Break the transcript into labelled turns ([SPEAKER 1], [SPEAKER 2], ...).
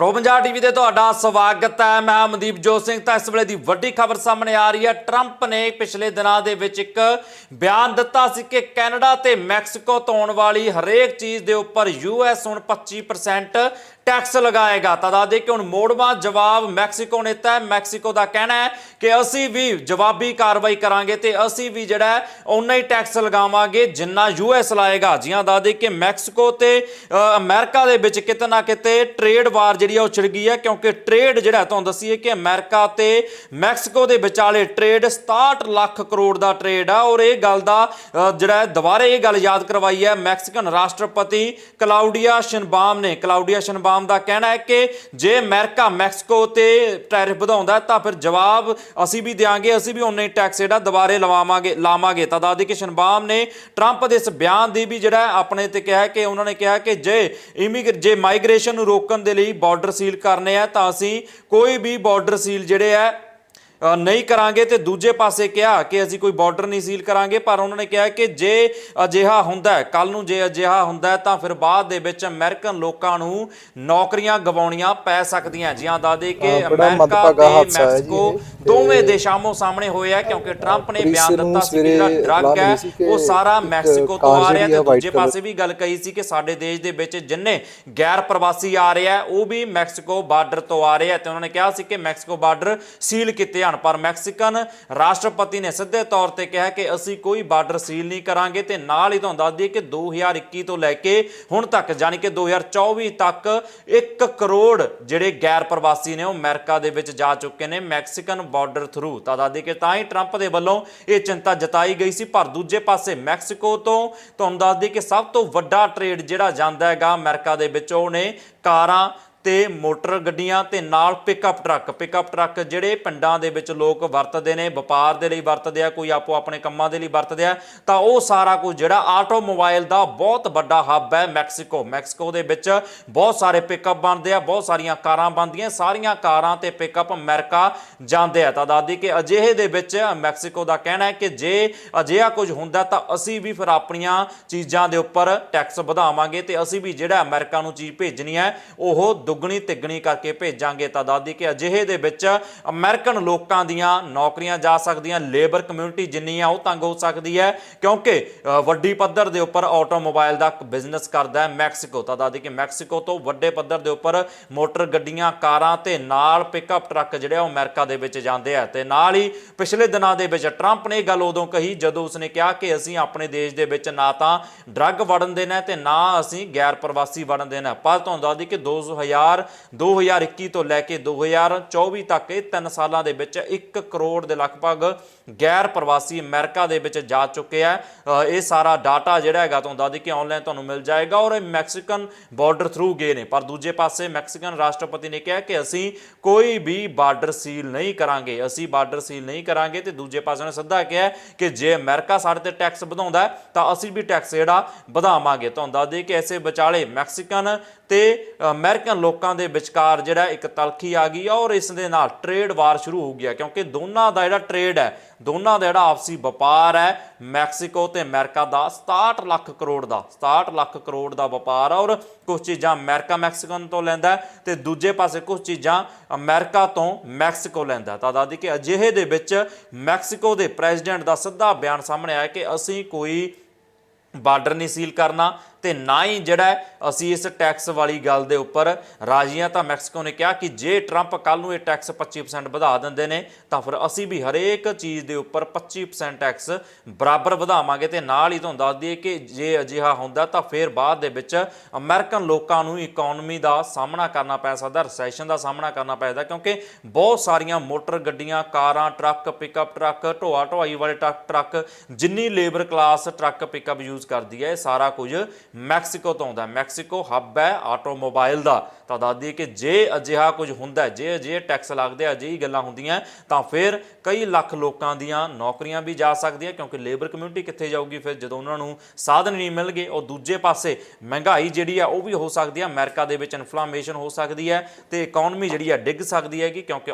[SPEAKER 1] Pro Punjab TV ਦੇ ਤੁਹਾਡਾ ਸਵਾਗਤ ਹੈ। ਮੈਂ ਅਮਨਦੀਪ ਜੋਤ ਸਿੰਘ। ਤਾਂ ਇਸ ਵੇਲੇ ਦੀ ਵੱਡੀ ਖਬਰ ਸਾਹਮਣੇ ਆ ਰਹੀ ਹੈ। ਟਰੰਪ ਨੇ ਪਿਛਲੇ ਦਿਨਾਂ ਦੇ ਵਿੱਚ ਇੱਕ ਬਿਆਨ ਦਿੱਤਾ ਸੀ ਕਿ ਕੈਨੇਡਾ ਤੇ ਮੈਕਸੀਕੋ ਤੋਂ ਆਉਣ ਵਾਲੀ ਹਰੇਕ ਚੀਜ਼ ਦੇ ਉੱਪਰ ਯੂਐਸ ਹੁਣ 25% ਟੈਕਸ ਲਗਾਏਗਾ। ਤਾਂ ਦੱਸ ਦੇ ਕਿ ਹੁਣ ਮੋੜਵਾ ਜਵਾਬ ਮੈਕਸੀਕੋ ਨੇ ਦਿੱਤਾ ਮੈਕਸੀਕੋ ਦਾ ਕਹਿਣਾ ਹੈ ਕਿ ਅਸੀਂ ਵੀ ਜਵਾਬੀ ਕਾਰਵਾਈ ਕਰਾਂਗੇ ਤੇ ਅਸੀਂ ਵੀ ਜਿਹੜਾ ਉਨਾ ਹੀ ਟੈਕਸ ਲਗਾਵਾਂਗੇ ਜਿੰਨਾ ਯੂਐਸ ਲਾਏਗਾ। ਜੀਆਂ ਦੱਸ ਦੇ ਕਿ ਮੈਕਸੀਕੋ ਤੇ ਅ, ਅਮਰੀਕਾ ਦੇ ਵਿੱਚ ਕਿਤੇ ਨਾ ਕਿਤੇ ਟ੍ਰੇਡ ਵਾਰ ਜਿਹੜੀ ਆ ਉਹ ਛਿੜ ਗਈ ਹੈ, ਕਿਉਂਕਿ ਟ੍ਰੇਡ ਜਿਹੜਾ ਤੁਹਾਨੂੰ ਦੱਸੀਏ ਕਿ ਅਮਰੀਕਾ ਤੇ ਮੈਕਸੀਕੋ ਦੇ ਵਿਚਾਲੇ ਟ੍ਰੇਡ 67 ਲੱਖ ਕਰੋੜ ਦਾ ਟ੍ਰੇਡ ਆ। ਔਰ ਇਹ ਗੱਲ ਦਾ ਜਿਹੜਾ ਦੁਬਾਰੇ ਇਹ ਗੱਲ ਯਾਦ ਕਰਵਾਈ ਹੈ, ਮੈਕਸੀਕਨ ਰਾਸ਼ਟਰਪਤੀ ਕਲਾਉਡੀਆ ਸ਼ਨਬਾਮ ਨੇ। ਕਲਾਉਡੀਆ ਸ਼ਨਬਾਮ ਦਾ ਕਹਿਣਾ ਹੈ ਕਿ ਜੇ ਅਮਰੀਕਾ ਮੈਕਸੀਕੋ ਤੇ ਟੈਰਿਫ ਵਧਾਉਂਦਾ ਤਾਂ ਫਿਰ ਜਵਾਬ ਅਸੀਂ ਵੀ ਦੇਾਂਗੇ ਅਸੀਂ ਵੀ ਉਨਾ ਹੀ ਟੈਕਸ ਜਿਹੜਾ ਦੁਬਾਰੇ ਲਵਾਵਾਂਗੇ, ਲਾਵਾਂਗੇ। ਤਾਂ ਦਾਦੀ ਕਿ ਸ਼ਨਬਾਮ ਨੇ ਟਰੰਪ ਦੇ ਇਸ ਬਿਆਨ ਦੀ ਵੀ ਜਿਹੜਾ ਆਪਣੇ ਤੇ ਕਿਹਾ ਕਿ, ਉਹਨਾਂ ਨੇ ਕਿਹਾ ਕਿ ਜੇ ਇਮੀਗ੍ਰੇ, ਜੇ ਮਾਈਗ੍ਰੇਸ਼ਨ ਨੂੰ ਰੋਕਣ ਦੇ ਲਈ ਬਾਰਡਰ ਸੀਲ ਕਰਨੇ ਆ ਤਾਂ ਅਸੀਂ ਕੋਈ ਵੀ ਬਾਰਡਰ ਸੀਲ ਜਿਹੜੇ ਆ ਨਹੀਂ ਕਰਾਂਗੇ ਤੇ ਦੂਜੇ ਪਾਸੇ ਕਿਹਾ ਕਿ ਅਸੀਂ ਕੋਈ ਬਾਰਡਰ ਨਹੀਂ ਸੀਲ ਕਰਾਂਗੇ ਪਰ ਉਹਨਾਂ ਨੇ ਕਿਹਾ ਕਿ ਜੇ ਅਜਿਹਾ ਹੁੰਦਾ ਹੈ ਕੱਲ ਨੂੰ ਜੇ ਅਜਿਹਾ ਹੁੰਦਾ ਤਾਂ ਫਿਰ ਬਾਅਦ ਦੇ ਵਿੱਚ ਅਮਰੀਕਨ ਲੋਕਾਂ ਨੂੰ ਨੌਕਰੀਆਂ ਗਵਾਉਣੀਆਂ ਪੈ ਸਕਦੀਆਂ ਜੀਆਂ ਦਾਦੇ ਕਿ ਅਮਰੀਕਾ ਤੇ
[SPEAKER 2] ਜੀ
[SPEAKER 1] ਮੈਕਸੀਕੋ। ਦੋਵੇਂ ਦੇਸ਼ ਆਮੋ ਸਾਹਮਣੇ ਹੋਏ ਆ ਕਿਉਂਕਿ ਟਰੰਪ ਨੇ ਬਿਆਨ ਦਿੱਤਾ ਸੀ ਕਿ ਜਿਹੜਾ ਡਰੱਗ ਹੈ ਉਹ ਸਾਰਾ ਮੈਕਸੀਕੋ ਤੋਂ ਆ ਰਿਹਾ ਤੇ
[SPEAKER 2] ਆ
[SPEAKER 1] ਦੂਜੇ ਪਾਸੇ ਵੀ ਗੱਲ ਕਹੀ ਸੀ ਕਿ ਸਾਡੇ ਦੇਸ਼ ਦੇ ਵਿੱਚ ਜਿੰਨੇ ਗੈਰ ਪ੍ਰਵਾਸੀ ਆ ਰਹੇ ਆ ਉਹ ਵੀ ਮੈਕਸੀਕੋ ਬਾਰਡਰ ਤੋਂ ਆ ਰਹੇ ਆ ਤੇ ਉਹਨਾਂ ਨੇ ਕਿਹਾ ਸੀ ਕਿ ਮੈਕਸੀਕੋ ਬਾਰਡਰ ਸੀਲ ਕੀਤੇ ਹਨ ਪਰ ਮੈਕਸੀਕਨ ਰਾਸ਼ਟਰਪਤੀ ਨੇ ਸਿੱਧੇ ਤੌਰ ਤੇ ਕਿਹਾ ਕਿ ਅਸੀਂ ਕੋਈ ਬਾਰਡਰ ਸੀਲ ਨਹੀਂ ਕਰਾਂਗੇ ਤੇ ਨਾਲ ਹੀ ਤੁਹਾਨੂੰ ਦੱਸ ਦਈਏ ਕਿ 2021 ਤੋਂ ਲੈ ਕੇ ਹੁਣ ਤੱਕ, ਯਾਨੀ ਕਿ 2024 ਤੱਕ 1 ਕਰੋੜ ਜਿਹੜੇ ਗੈਰ ਪ੍ਰਵਾਸੀ ਨੇ ਉਹ ਅਮਰੀਕਾ ਦੇ ਵਿੱਚ ਜਾ ਚੁੱਕੇ ਨੇ ਮੈਕਸੀਕਨ ਬਾਰਡਰ ਥਰੂ। ਤਾਂ ਦੱਸ ਦਈਏ ਕਿ ਤਾਂ ਹੀ ਟਰੰਪ ਦੇ ਵੱਲੋਂ ਇਹ ਚਿੰਤਾ ਜਤਾਈ ਗਈ ਸੀ, ਪਰ ਦੂਜੇ ਪਾਸੇ ਮੈਕਸੀਕੋ ਤੋਂ ਤੁਹਾਨੂੰ ਦੱਸ ਦਈਏ ਕਿ ਸਭ ਤੋਂ ਵੱਡਾ ਟ੍ਰੇਡ ਜਿਹੜਾ ਜਾਂਦਾ ਹੈਗਾ ਅਮਰੀਕਾ ਦੇ ਵਿੱਚ, ਉਹ ਨੇ ਕਾਰਾਂ ਤੇ ਮੋਟਰ ਗੱਡੀਆਂ ਤੇ ਨਾਲ ਪਿਕਅਪ ਟਰੱਕ ਪਿਕਅਪ ਟਰੱਕ ਜਿਹੜੇ ਪਿੰਡਾਂ ਦੇ ਵਿੱਚ ਲੋਕ ਵਰਤਦੇ ਨੇ, ਵਪਾਰ ਦੇ ਲਈ ਵਰਤਦੇ ਆ, ਕੋਈ ਆਪੋ ਆਪਣੇ ਕੰਮਾਂ ਦੇ ਲਈ ਵਰਤਦੇ ਆ, ਤਾਂ ਉਹ ਸਾਰਾ ਕੁਝ ਜਿਹੜਾ ਆਟੋਮੋਬਾਈਲ ਦਾ ਬਹੁਤ ਵੱਡਾ ਹੱਬ ਹੈ ਮੈਕਸੀਕੋ। ਮੈਕਸੀਕੋ ਦੇ ਵਿੱਚ ਬਹੁਤ ਸਾਰੇ ਪਿਕਅਪ ਬਣਦੇ ਆ, ਬਹੁਤ ਸਾਰੀਆਂ ਕਾਰਾਂ ਬਣਦੀਆਂ, ਸਾਰੀਆਂ ਕਾਰਾਂ ਤੇ ਪਿਕਅਪ ਅਮਰੀਕਾ ਜਾਂਦੇ ਆ। ਤਾਂ ਦਾਦੀ ਕਿ ਅਜਿਹੇ ਦੇ ਵਿੱਚ ਮੈਕਸੀਕੋ ਦਾ ਕਹਿਣਾ ਹੈ ਕਿ ਜੇ ਅਜਿਹਾ ਕੁਝ ਹੁੰਦਾ ਤਾਂ ਅਸੀਂ ਵੀ ਫਿਰ ਆਪਣੀਆਂ ਚੀਜ਼ਾਂ ਦੇ ਉੱਪਰ ਟੈਕਸ ਵਧਾਵਾਂਗੇ ਤੇ ਅਸੀਂ ਵੀ ਜਿਹੜਾ ਅਮਰੀਕਾ ਨੂੰ ਚੀਜ਼ ਭੇਜਣੀ ਹੈ, ਉਹ ਦੁੱਗਣੀ ਤਿੱਗਣੀ ਕਰਕੇ ਭੇਜਾਂਗੇ ਤਾਂ ਦਾਦੀ ਕਿ ਅਜਿਹੇ ਦੇ ਵਿੱਚ ਅਮਰੀਕਨ ਲੋਕਾਂ ਦੀਆਂ ਨੌਕਰੀਆਂ ਜਾ ਸਕਦੀਆਂ, ਲੇਬਰ ਕਮਿਊਨਿਟੀ ਜਿੰਨੀ ਆ ਉਹ ਤੰਗ ਹੋ ਸਕਦੀ ਹੈ, ਕਿਉਂਕਿ ਵੱਡੀ ਪੱਧਰ ਦੇ ਉੱਪਰ ਆਟੋਮੋਬਾਈਲ ਦਾ ਬਿਜ਼ਨਸ ਕਰਦਾ ਹੈ ਮੈਕਸੀਕੋ ਤਾਂ ਦਾਦੀ ਕਿ ਮੈਕਸੀਕੋ ਤੋਂ ਵੱਡੇ ਪੱਧਰ ਦੇ ਉੱਪਰ ਮੋਟਰ ਗੱਡੀਆਂ, ਕਾਰਾਂ ਤੇ ਨਾਲ ਪਿਕਅਪ ਟਰੱਕ ਜਿਹੜੇ ਆ ਉਹ ਅਮਰੀਕਾ ਦੇ ਵਿੱਚ ਜਾਂਦੇ ਆ ਤੇ ਨਾਲ ਹੀ ਪਿਛਲੇ ਦਿਨਾਂ ਦੇ ਵਿੱਚ ਟਰੰਪ ਨੇ ਇਹ ਗੱਲ ਉਦੋਂ ਕਹੀ, ਜਦੋਂ ਉਸਨੇ ਕਿਹਾ ਕਿ ਅਸੀਂ ਆਪਣੇ ਦੇਸ਼ ਦੇ ਵਿੱਚ ਨਾ ਤਾਂ ਡਰੱਗ ਵੜਨ ਦੇਣਾ ਹੈ ਤੇ ਨਾ ਅਸੀਂ ਗੈਰ ਪ੍ਰਵਾਸੀ ਵੜਨ ਦੇਣਾ ਹੈ। ਪਰ ਤੁਹਾਨੂੰ ਦੱਸ ਦਈਏ ਕਿ 2000 2021 ਤੋਂ ਲੈ ਕੇ 2024 ਤੱਕ ਇਹ 3 ਸਾਲਾਂ ਦੇ ਵਿੱਚ 1 ਕਰੋੜ ਦੇ ਲਗਭਗ ਗੈਰ ਪ੍ਰਵਾਸੀ ਅਮਰੀਕਾ ਦੇ ਵਿੱਚ ਜਾ ਚੁੱਕੇ ਆ ਇਹ ਸਾਰਾ ਡਾਟਾ ਜਿਹੜਾ ਹੈਗਾ ਤੁਹਾਨੂੰ ਦੱਸ ਦਈਏ ਕਿ ਆਨਲਾਈਨ ਤੁਹਾਨੂੰ ਮਿਲ ਜਾਏਗਾ ਔਰ ਇਹ ਮੈਕਸੀਕਨ ਬਾਰਡਰ ਥਰੂ ਗਏ ਨੇ। ਪਰ ਦੂਜੇ ਪਾਸੇ ਮੈਕਸੀਕਨ ਰਾਸ਼ਟਰਪਤੀ ਨੇ ਕਿਹਾ ਕਿ ਅਸੀਂ ਕੋਈ ਵੀ ਬਾਰਡਰ ਸੀਲ ਨਹੀਂ ਕਰਾਂਗੇ। ਅਸੀਂ ਬਾਰਡਰ ਸੀਲ ਨਹੀਂ ਕਰਾਂਗੇ ਤੇ ਦੂਜੇ ਪਾਸੇ ਨੇ ਸਿੱਧਾ ਕਿਹਾ ਕਿ ਜੇ ਅਮਰੀਕਾ ਸਾਡੇ ਤੇ ਟੈਕਸ ਵਧਾਉਂਦਾ ਤਾਂ ਅਸੀਂ ਵੀ ਟੈਕਸ ਜਿਹੜਾ ਵਧਾਵਾਂਗੇ। ਤੁਹਾਨੂੰ ਦੱਸ ਦਈਏ ਕਿ ਐਸੇ ਵਿਚਾਲੇ ਮੈਕਸੀਕਨ ਤੇ ਅਮਰੀਕਨ ਲੋਕਾਂ ਦੇ ਵਿਚਕਾਰ ਜਿਹੜਾ ਇੱਕ ਤਲਖੀ ਆ ਗਈ ਔਰ ਇਸ ਦੇ ਨਾਲ ਟ੍ਰੇਡ ਵਾਰ ਸ਼ੁਰੂ ਹੋ ਗਿਆ, ਕਿਉਂਕਿ ਦੋਨਾਂ ਦਾ ਜਿਹੜਾ ਟ੍ਰੇਡ ਹੈ, ਦੋਨਾਂ ਦਾ ਜਿਹੜਾ ਆਪਸੀ ਵਪਾਰ ਹੈ, ਮੈਕਸੀਕੋ ਤੇ ਅਮਰੀਕਾ ਦਾ 67 ਲੱਖ ਕਰੋੜ ਦਾ 67 ਲੱਖ ਕਰੋੜ ਦਾ ਵਪਾਰ ਔਰ ਕੁਝ ਚੀਜ਼ਾਂ ਅਮਰੀਕਾ ਮੈਕਸੀਕਨ ਤੋਂ ਲੈਂਦਾ ਹੈ ਤੇ ਦੂਜੇ ਪਾਸੇ ਕੁਝ ਚੀਜ਼ਾਂ ਅਮਰੀਕਾ ਤੋਂ ਮੈਕਸੀਕੋ ਲੈਂਦਾ ਤਾਂ ਦਾਦੀ ਕਿ ਅਜਿਹੇ ਦੇ ਵਿੱਚ ਮੈਕਸੀਕੋ ਦੇ ਪ੍ਰੈਜ਼ੀਡੈਂਟ ਦਾ ਸਿੱਧਾ ਬਿਆਨ ਸਾਹਮਣੇ ਆਇਆ ਕਿ ਅਸੀਂ ਕੋਈ ਬਾਰਡਰ ਨਹੀਂ ਸੀਲ ਕਰਨਾ ਤੇ ਨਾ ਹੀ ਜਿਹੜਾ ਅਸੀਂ ਇਸ ਟੈਕਸ ਵਾਲੀ ਗੱਲ ਦੇ ਉੱਪਰ ਰਾਜੀਆਂ ਤਾਂ ਮੈਕਸੀਕੋ ਨੇ ਕਿਹਾ ਕਿ ਜੇ ਟਰੰਪ ਕੱਲ ਨੂੰ ਇਹ ਟੈਕਸ 25% ਵਧਾ ਦਿੰਦੇ ਨੇ, ਤਾਂ ਫਿਰ ਅਸੀਂ ਵੀ ਹਰੇਕ ਚੀਜ਼ ਦੇ ਉੱਪਰ 25% ਟੈਕਸ ਬਰਾਬਰ ਵਧਾਵਾਂਗੇ ਤੇ ਨਾਲ ਹੀ ਤੁਹਾਨੂੰ ਦੱਸ ਦਈਏ ਕਿ ਜੇ ਅਜਿਹਾ ਹੁੰਦਾ ਤਾਂ ਫਿਰ ਬਾਅਦ ਦੇ ਵਿੱਚ ਅਮਰੀਕਨ ਲੋਕਾਂ ਨੂੰ ਇਕਨੋਮੀ ਦਾ ਸਾਹਮਣਾ ਕਰਨਾ ਪੈ ਸਕਦਾ ਰੈਸੈਸ਼ਨ ਦਾ ਸਾਹਮਣਾ ਕਰਨਾ ਪੈ ਸਕਦਾ, ਕਿਉਂਕਿ ਬਹੁਤ ਸਾਰੀਆਂ ਮੋਟਰ ਗੱਡੀਆਂ, ਕਾਰਾਂ, ਟਰੱਕ ਪਿਕਅਪ ਟਰੱਕ, ਢੋਆ ਢੋਆਈ ਵਾਲੇ ਟਰੱਕ ਟਰੱਕ, ਜਿੰਨੀ labour class truck pickup use ਕਰਦੀ ਹੈ, ਇਹ ਸਾਰਾ ਕੁਝ ਮੈਕਸੀਕੋ ਤੋਂ ਆਉਂਦਾ ਮੈਕਸੀਕੋ ਹੱਬ ਹੈ ਆਟੋਮੋਬਾਈਲ ਦਾ। ਤਾਂ ਦੱਸਦੀ ਕਿ ਜੇ ਅਜਿਹਾ ਕੁਝ ਹੁੰਦਾ ਹੈ, ਜੇ ਅਜਿਹੇ ਟੈਕਸ ਲੱਗਦੇ ਆ, ਅਜਿਹੀ ਗੱਲਾਂ ਹੁੰਦੀਆਂ ਤਾਂ ਫਿਰ ਕਈ ਲੱਖ ਲੋਕਾਂ ਦੀਆਂ ਨੌਕਰੀਆਂ ਵੀ ਜਾ ਸਕਦੀਆਂ, ਕਿਉਂਕਿ ਲੇਬਰ ਕਮਿਊਨਿਟੀ ਕਿੱਥੇ ਜਾਊਗੀ? ਫਿਰ ਜਦੋਂ ਉਹਨਾਂ ਨੂੰ ਸਾਧਨ ਨਹੀਂ ਮਿਲਣਗੇ, ਉਹ ਦੂਜੇ ਪਾਸੇ ਮਹਿੰਗਾਈ ਜਿਹੜੀ ਆ, ਉਹ ਵੀ ਹੋ ਸਕਦੀ ਹੈ ਅਮਰੀਕਾ ਦੇ ਵਿੱਚ ਇਨਫਲੇਸ਼ਨ ਹੋ ਸਕਦੀ ਹੈ ਤੇ ਇਕਨੋਮੀ ਜਿਹੜੀ ਆ, ਡਿੱਗ ਸਕਦੀ ਹੈ ਕਿ ਕਿਉਂਕਿ